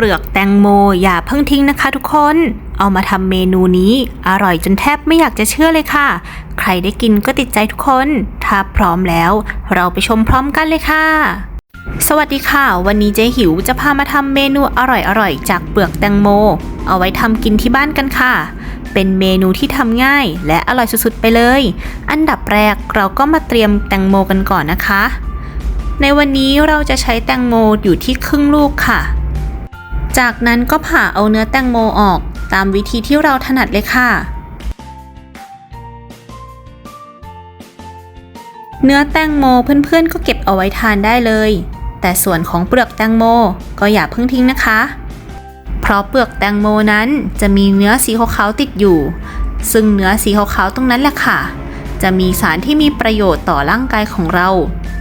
ปลือกแตงโมอย่าเพิ่งทิ้งนะคะทุกคน เอามาทำเมนูนี้อร่อยจนแทบไม่อยากจะเชื่อเลยค่ะ ใครได้กินก็ติดใจทุกคน ถ้าพร้อมแล้ว เราไปชมพร้อมกันเลยค่ะสวัสดีค่ะ วันนี้เจ๊หิวจะพามาทำเมนูอร่อยๆ จากเปลือกแตงโม เอาไว้ทำกินที่บ้านกันค่ะ เป็นเมนูที่ทำง่ายและอร่อยสุดๆไปเลย อันดับแรกเราก็มาเตรียมแตงโมกันก่อนนะคะ ในวันนี้เราจะใช้แตงโมอยู่ที่ครึ่งลูกค่ะ จากนั้นก็ผ่าเอาเนื้อแตงโมออกตามวิธีที่เราถนัดเลยค่ะ เนื้อแตงโมเพื่อนๆ ก็เก็บเอาไว้ทานได้เลย แต่ส่วนของเปลือกแตงโมก็อย่าเพิ่งทิ้งนะคะ เพราะเปลือกแตงโมนั้นจะมีเนื้อสีขาวๆติดอยู่ ซึ่งเนื้อสีขาวๆตรงนั้นแหละค่ะ จะมีสารที่มีประโยชน์ต่อร่างกายของเรา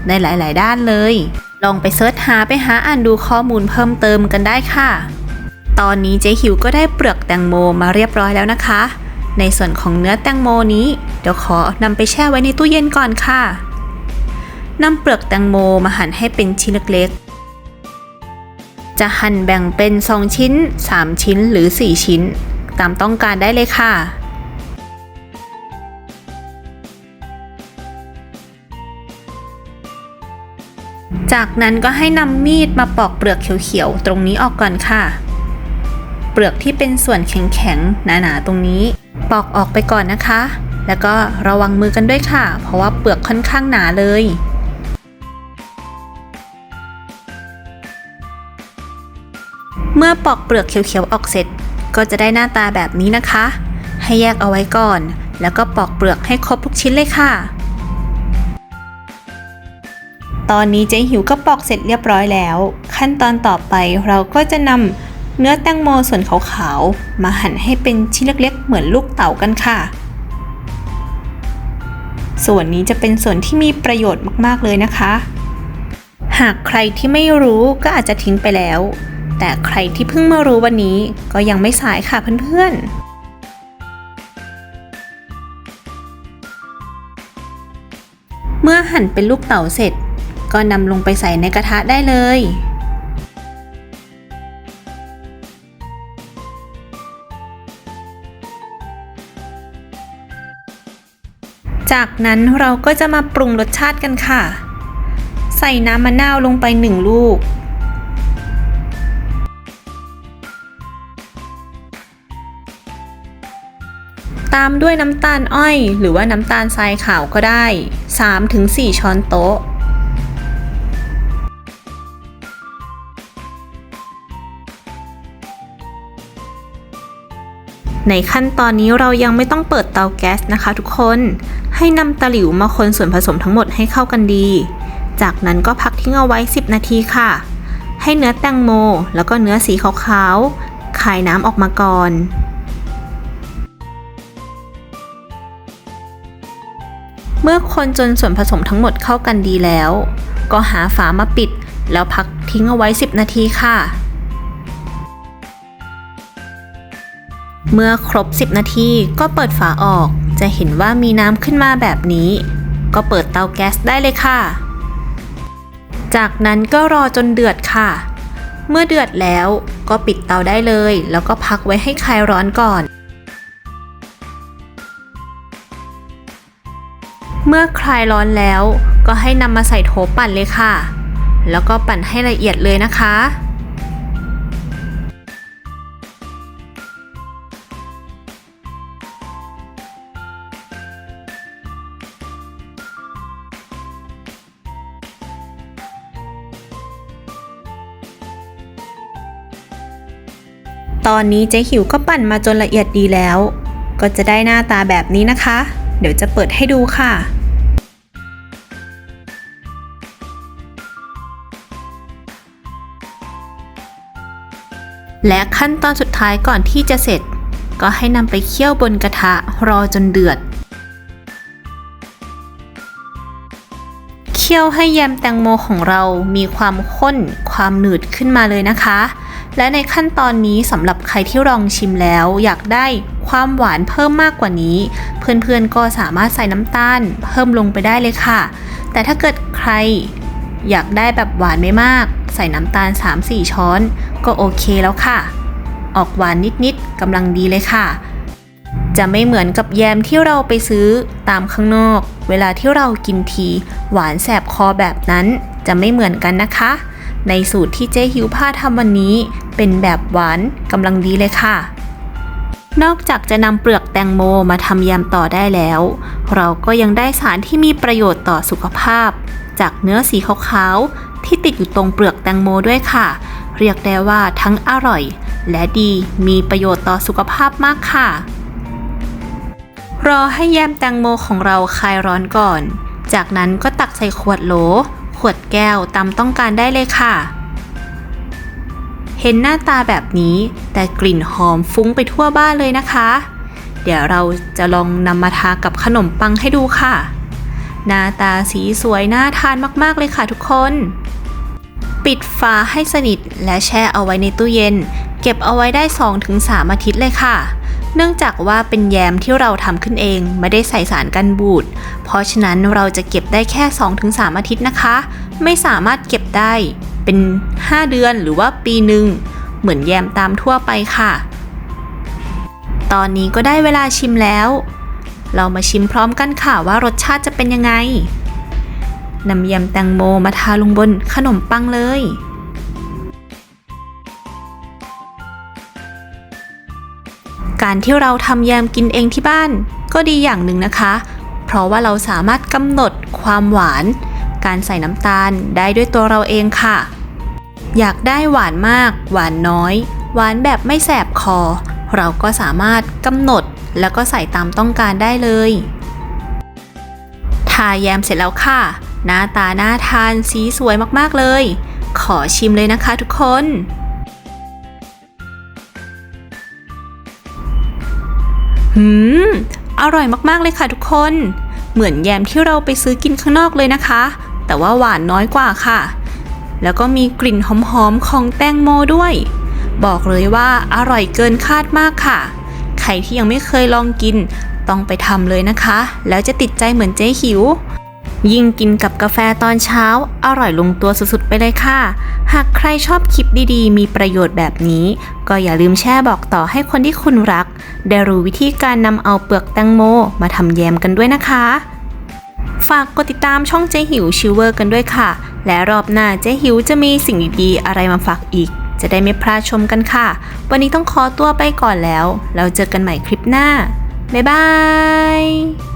ในหลาย ๆ ด้านเลย ลองไปเสิร์ชหาไปหาอ่านดูข้อมูลเพิ่มเติมกันได้ค่ะ ตอนนี้เจ๊หิวก็ได้เปลือกแตงโมมาเรียบร้อยแล้วนะคะ ในส่วนของเนื้อแตงโมนี้ เดี๋ยวขอนำไปแช่ไว้ในตู้เย็นก่อนค่ะนำเปลือกแตงโมมาหั่นให้เป็นชิ้นเล็กๆ จะหั่นแบ่งเป็น 2 ชิ้น 3 ชิ้นหรือ 4 ชิ้น ตามต้องการได้เลยค่ะ จากนั้นก็ให้นำมีดมาปอกเปลือกเขียวๆ ตรงนี้ออกก่อนค่ะ เปลือกที่เป็นส่วนแข็งๆ หนาๆ ตรงนี้ ปอกออกไปก่อนนะคะ แล้วก็ระวังมือกันด้วยค่ะ เพราะว่าเปลือกค่อนข้างหนาเลยเมื่อปอกเปลือกเขียวๆออกเสร็จ ก็จะได้หน้าตาแบบนี้นะคะ ให้แยกเอาไว้ก่อน แล้วก็ปอกเปลือกให้ครบทุกชิ้นเลยค่ะ ตอนนี้เจ๊หิวก็ปอกเสร็จเรียบร้อยแล้ว ขั้นตอนต่อไปเราก็จะนำเนื้อแตงโมส่วนขาวๆ มาหั่นให้เป็นชิ้นเล็กๆ เหมือนลูกเต๋ากันค่ะ ส่วนนี้จะเป็นส่วนที่มีประโยชน์มากๆเลยนะคะ หากใครที่ไม่รู้ก็อาจจะทิ้งไปแล้ว แต่ใครที่เพิ่งมารู้วันนี้ก็ยังไม่สายค่ะเพื่อนๆเมื่อหั่นเป็นลูกเต๋าเสร็จ ก็นำลงไปใส่ในกระทะได้เลย จากนั้นเราก็จะมาปรุงรสชาติกันค่ะ ใส่น้ำมะนาวลงไปหนึ่งลูกตามด้วยน้ำตาลอ้อย หรือว่าน้ำตาลทรายขาวก็ได้ 3-4 ช้อนโต๊ะ ในขั้นตอนนี้เรายังไม่ต้องเปิดเตาแก๊สนะคะทุกคน ให้นำตะหลิวมาคนส่วนผสมทั้งหมดให้เข้ากันดี จากนั้นก็พักทิ้งเอาไว้ 10 นาทีค่ะ ให้เนื้อแตงโม แล้วก็เนื้อสีขาวๆคายน้ำออกมาก่อนเมื่อคนจนส่วนผสมทั้งหมดเข้ากันดีแล้ว ก็หาฝามาปิด แล้วพักทิ้งเอาไว้ 10 นาทีค่ะ เมื่อครบ 10 นาทีก็เปิดฝาออก จะเห็นว่ามีน้ำขึ้นมาแบบนี้ ก็เปิดเตาแก๊สได้เลยค่ะ จากนั้นก็รอจนเดือดค่ะ เมื่อเดือดแล้วก็ปิดเตาได้เลย แล้วก็พักไว้ให้คลายร้อนก่อน เมื่อคลายร้อนแล้วก็ให้นำมาใส่โถปั่นเลยค่ะ แล้วก็ปั่นให้ละเอียดเลยนะคะ ตอนนี้เจ๊หิวก็ปั่นมาจนละเอียดดีแล้ว ก็จะได้หน้าตาแบบนี้นะคะ เดี๋ยวจะเปิดให้ดูค่ะและขั้นตอนสุดท้ายก่อนที่จะเสร็จ ก็ให้นำไปเคี่ยวบนกระทะรอจนเดือด เคี่ยวให้แยมแตงโมของเรามีความข้นความหนืดขึ้นมาเลยนะคะ และในขั้นตอนนี้สำหรับใครที่ลองชิมแล้ว อยากได้ความหวานเพิ่มมากกว่านี้ เพื่อนๆก็สามารถใส่น้ำตาล เพิ่มลงไปได้เลยค่ะ แต่ถ้าเกิดใครอยากได้แบบหวานไม่มาก ใส่น้ำตาล 3-4 ช้อน ก็โอเคแล้วค่ะ ออกหวานนิดๆกำลังดีเลยค่ะ จะไม่เหมือนกับแยมที่เราไปซื้อตามข้างนอก เวลาที่เรากินที หวานแสบคอแบบนั้น จะไม่เหมือนกันนะคะ ในสูตรที่เจ๊หิวผ้าทำวันนี้ เป็นแบบหวานกำลังดีเลยค่ะ นอกจากจะนำเปลือกแตงโมมาทำยำต่อได้แล้ว เราก็ยังได้สารที่มีประโยชน์ต่อสุขภาพ จากเนื้อสีขาวๆที่ติดอยู่ตรงเปลือกแตงโมด้วยค่ะ เรียกได้ว่าทั้งอร่อย และดีมีประโยชน์ต่อสุขภาพมากค่ะ รอให้แยมแตงโมของเราคลายร้อนก่อน จากนั้นก็ตักใส่ขวดโหล ขวดแก้วตามต้องการได้เลยค่ะ เห็นหน้าตาแบบนี้ แต่กลิ่นหอมฟุ้งไปทั่วบ้านเลยนะคะ เดี๋ยวเราจะลองนำมาทากับขนมปังให้ดูค่ะ หน้าตาสีสวยน่าทานมากๆเลยค่ะทุกคน ปิดฝาให้สนิทและแช่เอาไว้ในตู้เย็น เก็บเอาไว้ได้ 2-3 อาทิตย์เลยค่ะเนื่องจากว่าเป็นแยมที่เราทำขึ้นเองไม่ได้ใส่สารกันบูด เพราะฉะนั้นเราจะเก็บได้แค่ 2-3 อาทิตย์นะคะ ไม่สามารถเก็บได้ เป็น 5 เดือนหรือว่าปีหนึ่งเหมือนแยมตามทั่วไปค่ะ ตอนนี้ก็ได้เวลาชิมแล้ว เรามาชิมพร้อมกันค่ะว่ารสชาติจะเป็นยังไงนำยำแตงโมมาทาลงบนขนมปังเลย การที่เราทำยำกินเองที่บ้านก็ดีอย่างหนึ่งนะคะ เพราะว่าเราสามารถกำหนดความหวาน การใส่น้ำตาลได้ด้วยตัวเราเองค่ะ อยากได้หวานมาก หวานน้อย หวานแบบไม่แสบคอ เราก็สามารถกำหนดแล้วก็ใส่ตามต้องการได้เลยทาแยมเสร็จแล้วค่ะ หน้าตาน่าทานสีสวยมากๆเลย ขอชิมเลยนะคะทุกคน หืม อร่อยมากๆเลยค่ะทุกคน เหมือนแยมที่เราไปซื้อกินข้างนอกเลยนะคะ แต่ว่าหวานน้อยกว่าค่ะ แล้วก็มีกลิ่นหอมๆของแตงโมด้วย บอกเลยว่าอร่อยเกินคาดมากค่ะ ใครที่ยังไม่เคยลองกิน ต้องไปทำเลยนะคะ แล้วจะติดใจเหมือนเจ๊หิว ยิ่งกินกับกาแฟตอนเช้า อร่อยลงตัวสุดๆไปเลยค่ะ หากใครชอบคลิปดีๆ มีประโยชน์แบบนี้ ก็อย่าลืมแชร์บอกต่อให้คนที่คุณรัก ได้รู้วิธีการนำเอาเปลือกแตงโม มาทำแยมกันด้วยนะคะ ฝากกดติดตามช่องเจ๊หิวชิวเวอร์กันด้วยค่ะ และรอบหน้าเจ๊หิวจะมีสิ่งดีๆอะไรมาฝากอีก จะได้ไม่พลาดชมกันค่ะ วันนี้ต้องขอตัวไปก่อนแล้ว เราเจอกันใหม่คลิปหน้า บ๊ายบาย